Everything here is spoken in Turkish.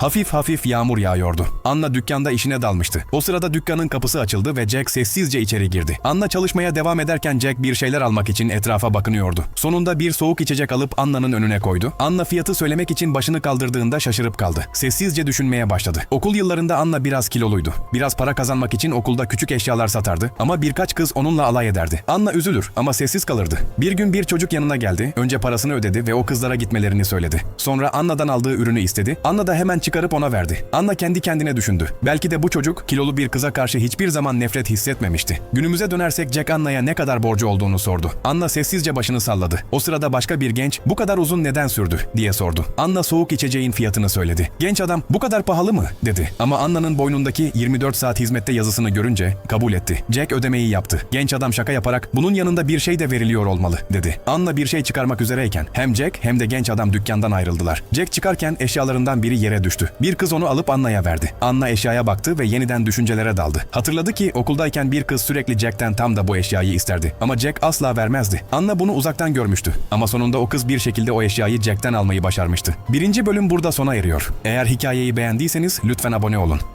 Hafif hafif yağmur yağıyordu. Anna dükkanda işine dalmıştı. O sırada dükkanın kapısı açıldı ve Jack sessizce içeri girdi. Anna çalışmaya devam ederken Jack bir şeyler almak için etrafa bakınıyordu. Sonunda bir soğuk içecek alıp Anna'nın önüne koydu. Anna fiyatı söylemek için başını kaldırdığında şaşırıp kaldı. Sessizce düşünmeye başladı. Okul yıllarında Anna biraz kiloluydu. Biraz para kazanmak için okulda küçük eşyalar satardı ama birkaç kız onunla alay ederdi. Anna üzülür ama sessiz kalırdı. Bir gün bir çocuk yanına geldi. Önce parasını ödedi ve o kızlara gitmelerini söyledi. Sonra Anna'dan aldığı ürünü istedi. Anna da hemen çıkarıp ona verdi. Anna kendi kendine düşündü. Belki de bu çocuk kilolu bir kıza karşı hiçbir zaman nefret hissetmemişti. Günümüze dönersek Jack Anna'ya ne kadar borcu olduğunu sordu. Anna sessizce başını salladı. O sırada başka bir genç bu kadar uzun neden sürdü diye sordu. Anna soğuk içeceğin fiyatını söyledi. Genç adam bu kadar pahalı mı dedi. Ama Anna'nın boynundaki 24 saat hizmette yazısını görünce kabul etti. Jack ödemeyi yaptı. Genç adam şaka yaparak bunun yanında bir şey de veriliyor olmalı dedi. Anna bir şey çıkarmak üzereyken hem Jack hem de genç adam dükkandan ayrıldılar. Jack çıkarken eşyalarından biri yere düştü. Bir kız onu alıp Anna'ya verdi. Anna eşyaya baktı ve yeniden düşüncelere daldı. Hatırladı ki okuldayken bir kız sürekli Jack'ten tam da bu eşyayı isterdi. Ama Jack asla vermezdi. Anna bunu uzaktan görmüştü. Ama sonunda o kız bir şekilde o eşyayı Jack'ten almayı başarmıştı. Birinci bölüm burada sona eriyor. Eğer hikayeyi beğendiyseniz lütfen abone olun.